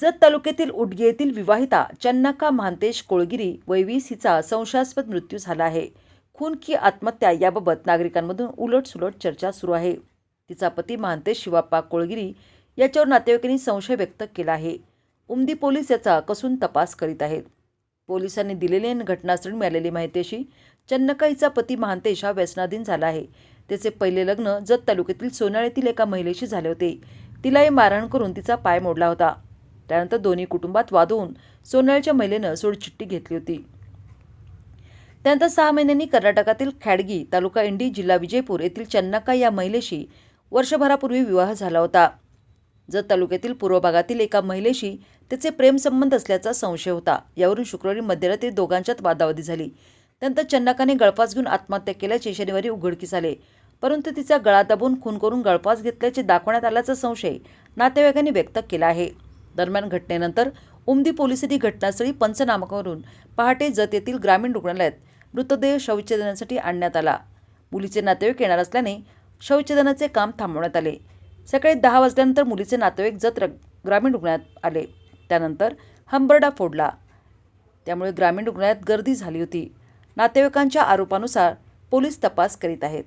जत तालुक्यातील उडगे येथील विवाहिता चन्नका महांतेश कोळगिरी वैवीस हिचा संशयास्पद मृत्यू झाला आहे. खून की आत्महत्या याबाबत नागरिकांमधून उलटसुलट चर्चा सुरू आहे. तिचा पती महांतेश शिवाप्पा कोळगिरी याच्यावर नातेवाईकांनी संशय व्यक्त केला आहे. उमदी पोलीस याचा कसून तपास करीत आहेत. पोलिसांनी दिलेली घटनास्थळी मिळालेली माहिती अशी चन्नका हिचा पती महांतेश हा व्यसनाधीन झाला आहे. त्याचे पहिले लग्न जत तालुक्यातील सोनाळ्यातील एका महिलेशी झाले होते. तिलाही मारहाण करून तिचा पाय मोडला होता. त्यानंतर दोन्ही कुटुंबात वाद होऊन सोनाळच्या महिलेनं सोडचिठ्ठी घेतली होती. त्यानंतर सहा महिन्यांनी कर्नाटकातील खॅडगी तालुका इंडी जिल्हा विजयपूर येथील चन्नाका या महिलेशी वर्षभरापूर्वी विवाह झाला होता. जत तालुक्यातील पूर्व भागातील एका महिलेशी त्याचे प्रेमसंबंध असल्याचा संशय होता. यावरून शुक्रवारी मध्यरात्री दोघांच्यात वादावादी झाली. त्यानंतर चन्नकाने गळफास घेऊन आत्महत्या केल्याचे शनिवारी उघडकीस आले. परंतु तिचा गळा दाबून खून करून गळफास घेतल्याचे दाखवण्यात आल्याचा संशय नातेवाईकांनी व्यक्त केला आहे. दरम्यान घटनेनंतर उमदी पोलिसांनी घटनास्थळी पंचनामा करून पहाटे जत येथील ग्रामीण रुग्णालयात मृतदेह शवच्छेदनासाठी आणण्यात आला. मुलीचे नातेवाईक येणार असल्याने शवच्छेदनाचे काम थांबवण्यात आले. सकाळी दहा वाजल्यानंतर मुलीचे नातेवाईक जत ग्रामीण रुग्णालयात आले. त्यानंतर हंबरडा फोडला. त्यामुळे ग्रामीण रुग्णालयात गर्दी झाली होती. नातेवाईकांच्या आरोपानुसार पोलीस तपास करीत आहेत.